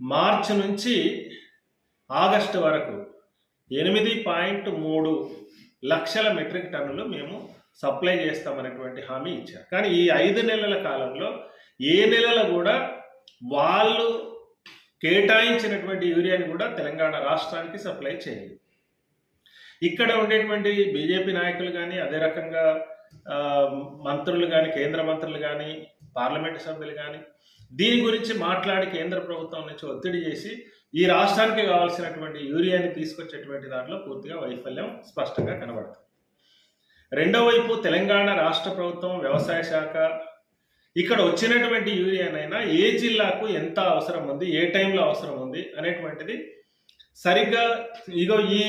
మార్చి నుంచి ఆగస్టు వరకు ఎనిమిది పాయింట్ మూడు లక్షల మెట్రిక్ టన్నులు మేము సప్లై చేస్తామనేటువంటి హామీ ఇచ్చారు. కానీ ఈ ఐదు నెలల కాలంలో ఏ నెలలో కూడా వాళ్ళు కేటాయించినటువంటి యూరియాని కూడా తెలంగాణ రాష్ట్రానికి సప్లై చేయలేదు. ఇక్కడ ఉండేటువంటి బీజేపీ నాయకులు కానీ అదే రకంగా మంత్రులు కానీ కేంద్ర మంత్రులు కానీ పార్లమెంటు సభ్యులు కానీ దీని గురించి మాట్లాడి కేంద్ర ప్రభుత్వం నుంచి ఒత్తిడి చేసి ఈ రాష్ట్రానికి కావాల్సినటువంటి యూరియాని తీసుకొచ్చేటువంటి దాంట్లో పూర్తిగా వైఫల్యం స్పష్టంగా కనబడుతుంది. రెండో వైపు తెలంగాణ రాష్ట్ర ప్రభుత్వం వ్యవసాయ శాఖ ఇక్కడ వచ్చినటువంటి యూరియానైనా ఏ జిల్లాకు ఎంత అవసరం ఉంది ఏ టైంలో అవసరం ఉంది అనేటువంటిది సరిగ్గా ఇగో ఈ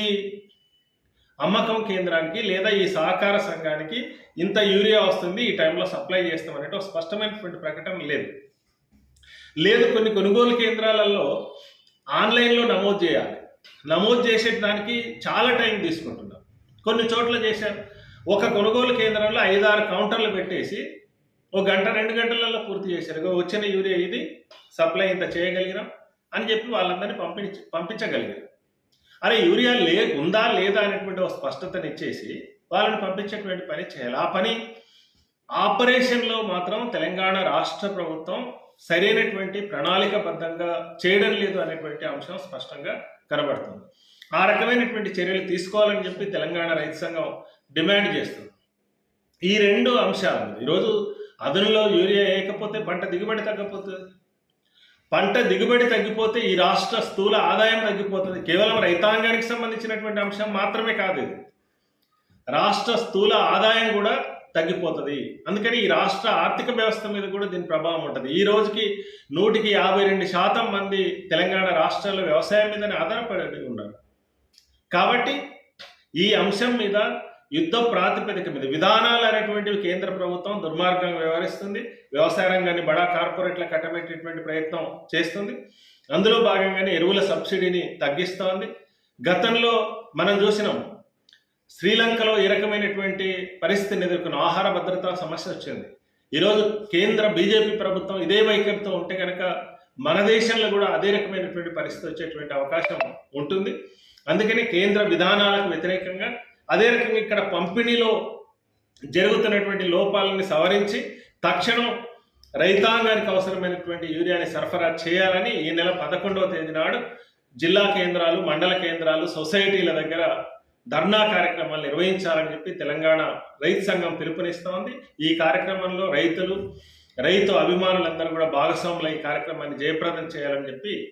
అమ్మకం కేంద్రానికి లేదా ఈ సహకార సంఘానికి ఇంత యూరియా వస్తుంది ఈ టైంలో సప్లై చేస్తాం అనేటువంటి స్పష్టమైనటువంటి ప్రకటన లేదు. లేదు కొన్ని కొనుగోలు కేంద్రాలలో ఆన్లైన్లో నమోదు చేయాలి. నమోదు చేసే దానికి చాలా టైం తీసుకుంటున్నారు కొన్ని చోట్ల చేశారు ఒక కొనుగోలు కేంద్రంలో ఐదారు కౌంటర్లు పెట్టేసి ఒక గంట రెండు గంటలలో పూర్తి చేశారు. వచ్చిన యూరియా ఇది సప్లై ఇంత చేయగలిగినాం అని చెప్పి వాళ్ళందరినీ పంపించి పంపించగలిగారు. అరే యూరియా లే ఉందా లేదా అనేటువంటి ఒక స్పష్టతనిచ్చేసి వాళ్ళని పంపించేటువంటి పని చేయాలి. ఆ పని ఆపరేషన్లో మాత్రం తెలంగాణ రాష్ట్ర ప్రభుత్వం సరైనటువంటి ప్రణాళికబద్ధంగా చేయడం లేదు అనేటువంటి అంశం స్పష్టంగా కనబడుతుంది. ఆ రకమైనటువంటి చర్యలు తీసుకోవాలని చెప్పి తెలంగాణ రైతు సంఘం డిమాండ్ చేస్తుంది. ఈ రెండు అంశాలు ఈరోజు అదనులో యూరియా వేయకపోతే పంట దిగుబడి తగ్గపోతుంది. పంట దిగుబడి తగ్గిపోతే ఈ రాష్ట్ర స్థూల ఆదాయం తగ్గిపోతుంది. కేవలం రైతాంగానికి సంబంధించినటువంటి అంశం మాత్రమే కాదు ఇది. రాష్ట్ర స్థూల ఆదాయం కూడా తగ్గిపోతుంది. అందుకని ఈ రాష్ట్ర ఆర్థిక వ్యవస్థ మీద కూడా దీని ప్రభావం ఉంటుంది. ఈ రోజుకి నూటికి యాభై రెండు శాతం మంది తెలంగాణ రాష్ట్రాల్లో వ్యవసాయం మీదనే ఆధారపడి ఉన్నారు. కాబట్టి ఈ అంశం మీద యుద్ధ ప్రాతిపదిక మీద విధానాలు అనేటువంటివి కేంద్ర ప్రభుత్వం దుర్మార్గంగా వ్యవహరిస్తుంది. వ్యవసాయ రంగాన్ని బడా కార్పొరేట్ల కట్టబెట్టేటువంటి ప్రయత్నం చేస్తుంది. అందులో భాగంగానే ఎరువుల సబ్సిడీని తగ్గిస్తోంది. గతంలో మనం చూసినాం శ్రీలంకలో ఏ రకమైనటువంటి పరిస్థితిని ఎదుర్కొన్న ఆహార భద్రత సమస్య వచ్చింది. ఈరోజు కేంద్ర బీజేపీ ప్రభుత్వం ఇదే వైఖరితో ఉంటే కనుక మన దేశంలో కూడా అదే రకమైనటువంటి పరిస్థితి వచ్చేటువంటి అవకాశం ఉంటుంది. అందుకని కేంద్ర విధానాలకు వ్యతిరేకంగా అదే రకంగా ఇక్కడ పంపిణీలో జరుగుతున్నటువంటి లోపాలని సవరించి తక్షణం రైతాంగానికి అవసరమైనటువంటి యూరియాని సరఫరా చేయాలని ఈ నెల పదకొండవ తేదీ నాడు జిల్లా కేంద్రాలు మండల కేంద్రాలు సొసైటీల దగ్గర ధర్నా కార్యక్రమాలు నిర్వహించాలని చెప్పి తెలంగాణ రైతు సంఘం పిలుపునిస్తోంది ఈ కార్యక్రమంలో రైతులు రైతు అభిమానులందరూ కూడా భాగస్వాములు ఈ కార్యక్రమాన్ని జయప్రదం చేయాలని చెప్పి